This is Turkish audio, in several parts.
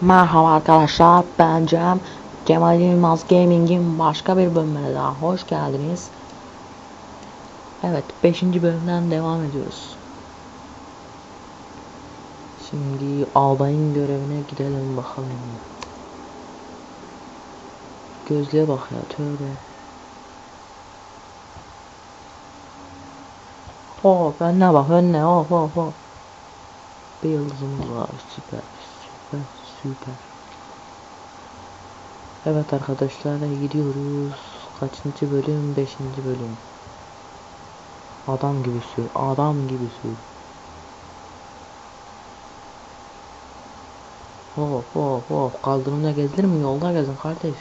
Merhaba arkadaşlar ben Cem. Cemal Yılmaz Gaming'in başka bir bölümüne daha hoş geldiniz. Evet 5. bölümden devam ediyoruz. Şimdi albayın görevine gidelim bakalım. Gözlüğe bak ya tövbe. Oh önüne bak önüne oh oh oh. Bir yıldızımız var süper süper süper. Evet arkadaşlar gidiyoruz. Kaçıncı bölüm? Beşinci bölüm. Adam gibi sür. Adam gibi sür. Hop hop hop. Kaldırımda gezilir mi? Yolda gezin kardeş.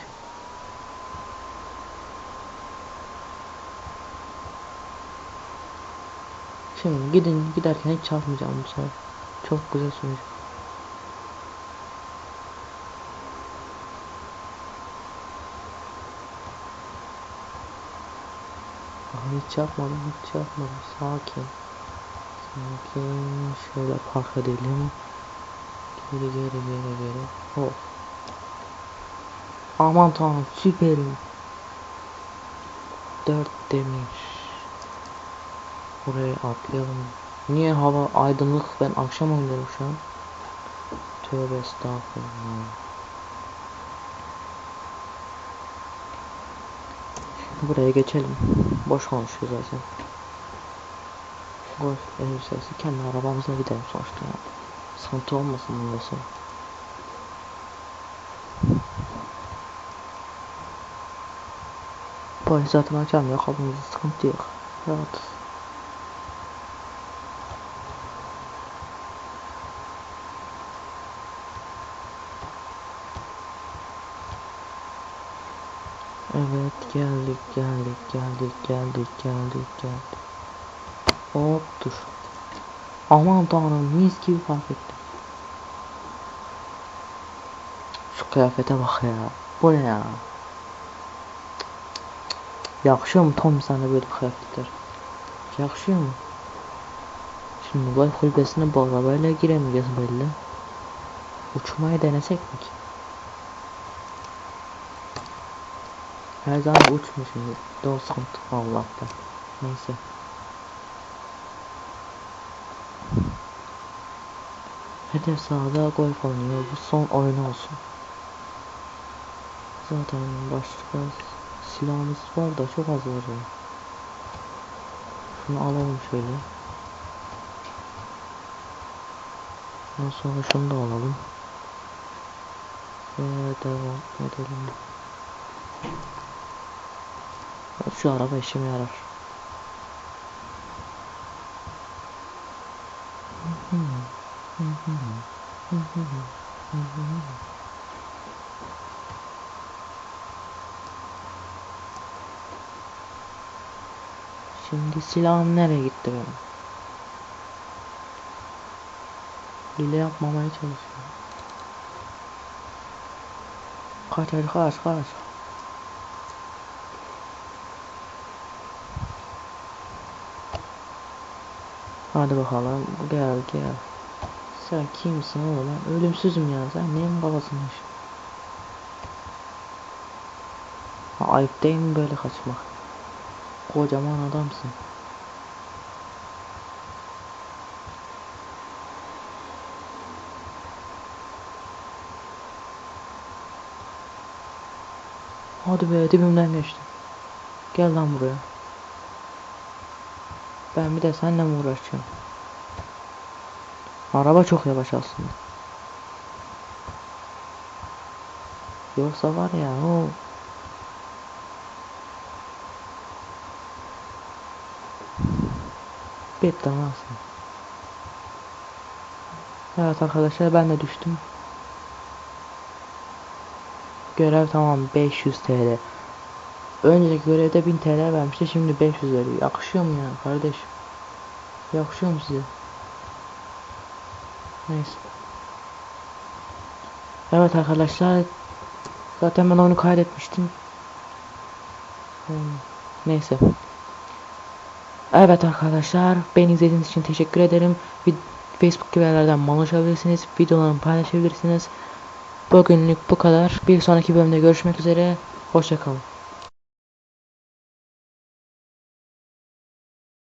Şimdi gidin giderken hiç çarpmayacağım bu sefer. Çok güzel sürüş. Hiç yapmadım, hiç yapmadım. Sakin. Sakin. Şöyle park edelim. Geri geri geri geri. Hop. Aman tanrım süperim. 4 demiş. Buraya atlayalım. Niye hava aydınlık ben akşam oynuyorum şu an. Tövbe estağfurullah. Buraya geçelim. Boş konuşuyor zaten. Golf elbisesi kendi arabamızla gidelim sonuçta ya. Sıkıntı olmasın bundan sonra. Polis zaten açamıyor kapımızda sıkıntı yok. Rahat. Evet geldik geldik geldik geldik geldik geldik. Hop dur. Aman tanrım mis gibi fark ettim. Şu kıyafete bak ya. Bu ne ya? Yakışıyor mu Tom sana böyle kıyafetler? Yakışıyor mu? Şimdi bu kulübesine bu arabayla giremeyeceğiz belli. Uçmayı denesek mi ki? Her zaman uçmuşum. Doğru sıkıntı Allah'tan. Neyse. Hedef sahada golf oynuyor. Bu son oyun olsun. Zaten başka silahımız var da çok az var ya. Şunu alalım şöyle. Ondan sonra şunu da alalım. Ve devam edelim. Şu araba işime yarar. Şimdi silahım nereye gitti benim? Hile yapmamaya çalışıyorum. Kaç hadi kaç kaç. Hadi bakalım gel gel. Sen kimsin oğlum? Ölümsüzüm ya. Sen neyin babasın? Ha, ayıp değil mi böyle kaçmak? Kocaman adamsın. Hadi be dibimden geçti. Gel lan buraya. Ben bir de seninle mi uğraşacağım? Araba çok yavaş aslında. Yoksa var ya o Bitti nasıl? Evet arkadaşlar ben de düştüm. Görev tamam 500 TL. Önceki görevde 1000 TL vermişti şimdi 500 veriyor. Yakışıyor mu ya kardeş? Yakışıyor mu size? Neyse. Evet arkadaşlar. Zaten ben onu kaydetmiştim. Neyse. Evet arkadaşlar. Beni izlediğiniz için teşekkür ederim. Facebook gibi yerlerden bana ulaşabilirsiniz. Videolarımı paylaşabilirsiniz. Bugünlük bu kadar. Bir sonraki bölümde görüşmek üzere. Hoşçakalın.